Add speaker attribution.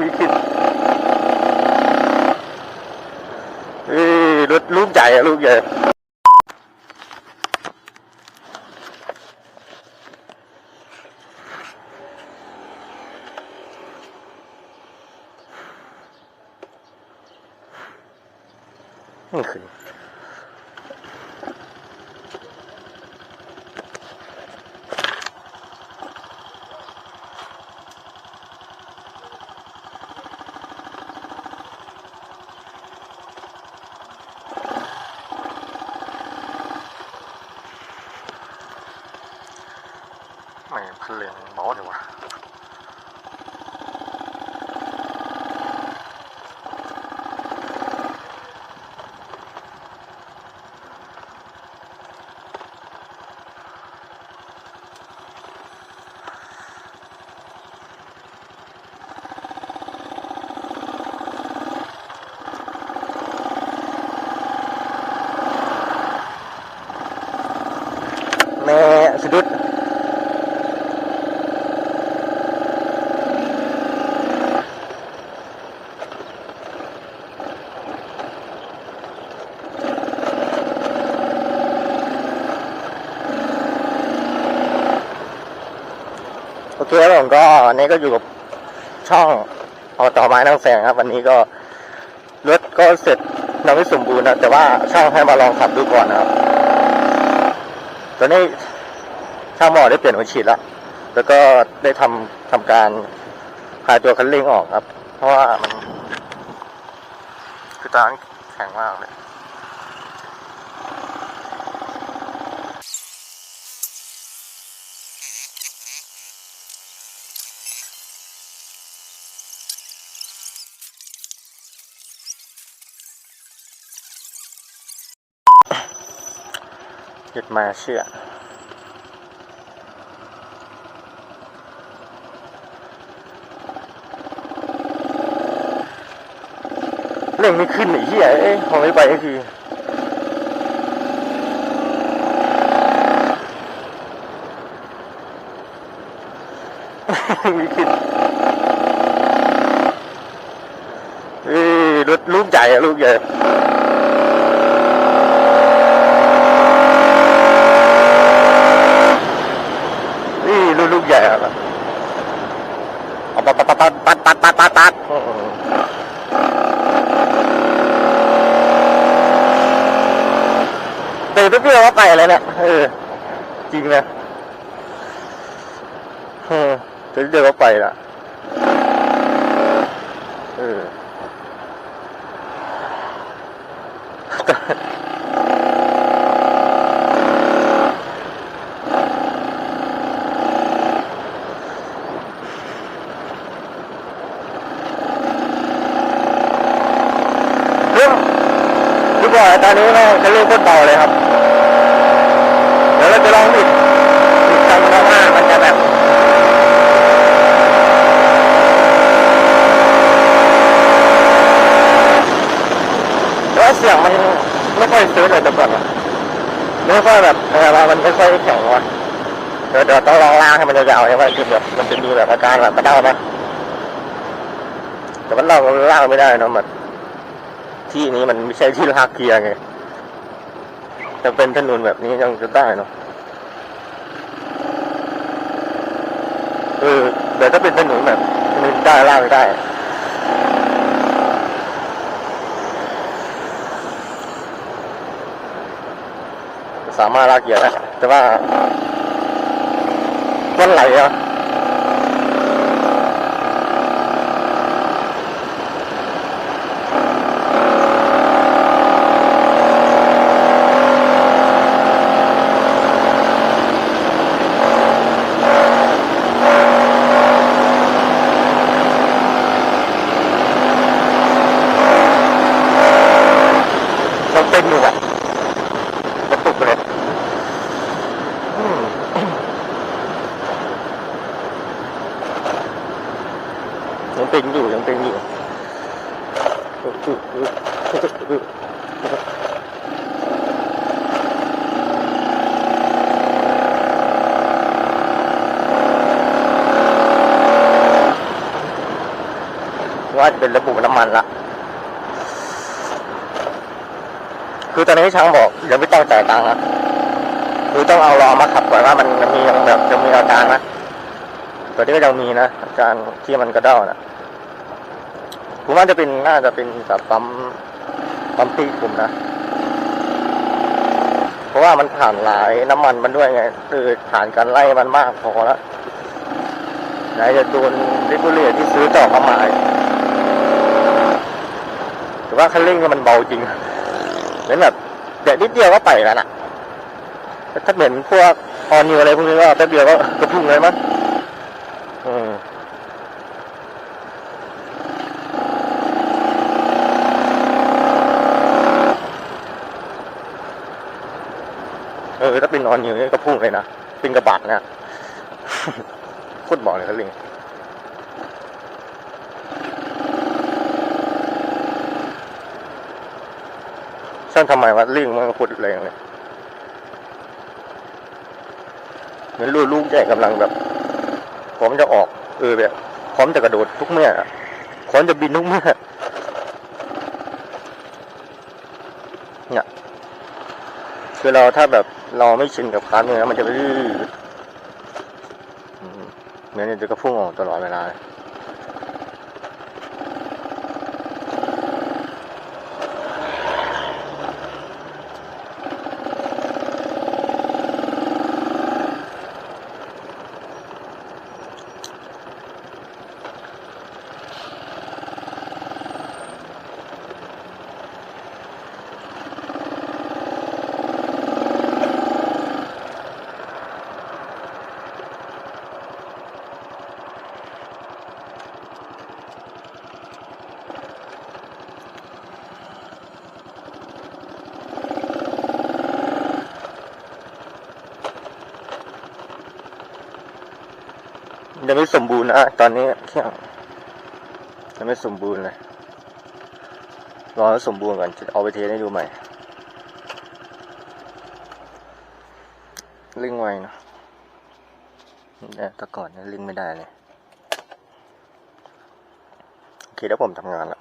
Speaker 1: วิกฤตเอ้ยรถลูกใหญ่อะลูกใหญ่นี่คือ mày liền bỏ đi qua nè sedut อเคครับผมก็วันนี้ก็อยู่กับช่องเอาต่อไม้นั่งแสงครับ วันนี้ก็รถก็เสร็จยังไม่สมบูรณ์นะแต่ว่าช่างให้มาลองขับดูก่อนนะครับ ตอนนี้ช่างหมอได้เปลี่ยนหัวฉีดแล้วแล้วก็ได้ทำทำการหายตัวคันเร่งออกครับ เพราะว่ามันคือตอนนั้นแข็งมากเลย หยุดมาเชื่อ เร่งไม่ขึ้นไอ้เหี้ยเอ้ยพอไม่ไปสักทีไม่ขึ้นเอ้ยรถลูกใหญ่อะลูกใหญ่ ตื่นเพื่อว่าไปเลยเนี่ยเออ จริงนะเออตื่นเพื่อว่าไปละเออเรื่องดีกว่าตอนนี้แม่งจะเล่นโคตรเบาเลยครับ เดี๋ยวเราจะลองบิดบิดกันเพราะว่ามันจะแบบแต่ว่าเสียงมันไม่ค่อยซื้อเลยแต่ก่อนอะไม่ค่อยแบบเออมันไม่ค่อยแข็งว่ะเดี๋ยวเดี๋ยวต้องลองล่างให้มันยาวๆใช่ไหมคือแบบมันจะมีแบบอาการแบบกระเด้านะแต่มันเราล่างไม่ได้นอะมันที่นี้มันไม่ใช่ที่ลากเกียร์ไง จะเป็นถนนแบบนี้ยังจะได้เนาะเออเดี๋ยวถ้าเป็นถนนแบบนี้ได้ล่าไม่ได้ สามารถลากเหยียดได้แต่ว่ามันไหลอะมันเป็นอยู่อะกระตุกเลย อืม ยังเป็นอยู่ยังเป็นอยู่ว่าเป็นระบุน้ำมันละคือตอนนี้ช่างบอกยังไม่ต้องจ่ายตังค์นะคือต้องเอาล้อมาขับก่อนว่ามันมันมียังแบบยังมีอาการนะ ตอนนี้ก็ยังมีนะอาการที่มันกระเด้านะผมว่าจะเป็นน่าจะเป็นแบบปั๊มปั๊มปีกผมนะ เพราะว่ามันผ่านหลายน้ำมันมันด้วยไง คือผ่านการไล่มันมากพอแล้วไหนจะโดนริบูเลียที่ซื้อต่อเข้ามาแต่ว่าคันเร่งเนี่ยมันเบาจริงเหมือนแบบเดี๋ยวนิดเดียวก็ไปแล้วน่ะถ้าเหมือนพวกออนิวอะไรพวกนี้ก็แป๊บเดียวก็กระพุ่งเลยมั้ง ออถ้าเป็นออนิวนี่ก็พุ่งเลยนะเป็นกระบะเนี่ยโคตรบอกเลยคันเร่งช่างทำไมวะลิงมันพูดแรงเลยเหมือนลูกลูกใหญ่กำลังแบบพร้อมจะออก เออแบบพร้อมจะกระโดดทุกเมื่อพร้อมจะบินทุกเมื่อเนี่ย คือเราถ้าแบบเราไม่ชินกับคารเมืองมันจะไปเหมือนจะกระพุ่งออกตลอดเวลา ยังไม่สมบูรณ์นะตอนนี้เครื่องยังไม่สมบูรณ์เลยรอให้สมบูรณ์ก่อนจะเอาไปเทสให้ดูใหม่ลิงไวเนาะแต่ก่อนเนี่ลิงไม่ได้เลย โอเคแล้วผมทำงานแล้ว